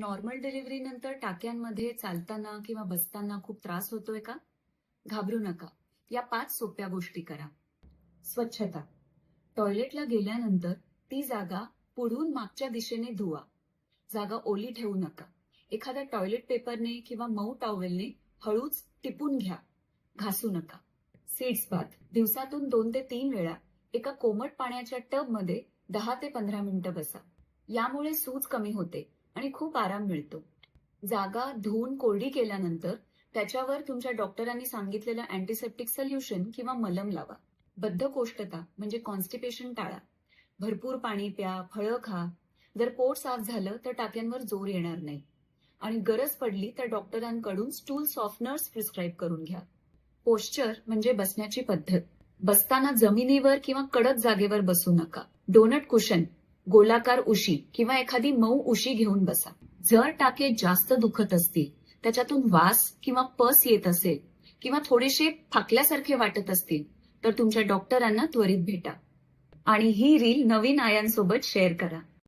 Normal delivery नंतर टाक्यांमध्ये चालताना किंवा बसताना खूप त्रास होतोय का? घाबरू नका. या पाच सोप्या गोष्टी करा. स्वच्छता. टॉयलेटला गेल्यानंतर ती जागा पुढून मागच्या दिशेने धुवा. जागा ओली ठेवू नका. एखाद्या टॉयलेट पेपरने किंवा मऊ टॉवेलने हळूच टिपून घ्या. घासू नका. सीड्स बाथ दिवसातून दोन ते तीन वेळा एका कोमट पाण्याच्या टबमध्ये दहा ते पंधरा मिनिटं बसा. यामुळे सूज कमी होते. आणि खूप आराम मिळतो. जागा धुवून कोरडी केल्यानंतर त्याच्यावर तुमच्या डॉक्टरांनी सांगितलेलं अँटीसेप्टिक सोल्युशन किंवा मलम लावा. बद्धकोष्ठता म्हणजे कॉन्स्टिपेशन टाळा. भरपूर पाणी प्या फळं खा. जर पोट साफ झालं तर टाक्यांवर जोर येणार नाही. आणि गरज पडली तर डॉक्टरांकडून स्टूल सॉफ्टनर्स प्रिस्क्राईब करून घ्या. पोश्चर म्हणजे बसण्याची पद्धत. बसताना जमिनीवर किंवा कडक जागेवर बसू नका. डोनट कुशन गोलाकार उशी किंवा एखादी मऊ उशी घेऊन बसा. जर टाके जास्त दुखत असतील त्याच्यातून वास किंवा पस येत असेल किंवा थोडेसे फाकल्यासारखे वाटत असतील तर तुमच्या डॉक्टरांना त्वरित भेटा आणि ही रील नवीन आयांसोबत शेअर करा.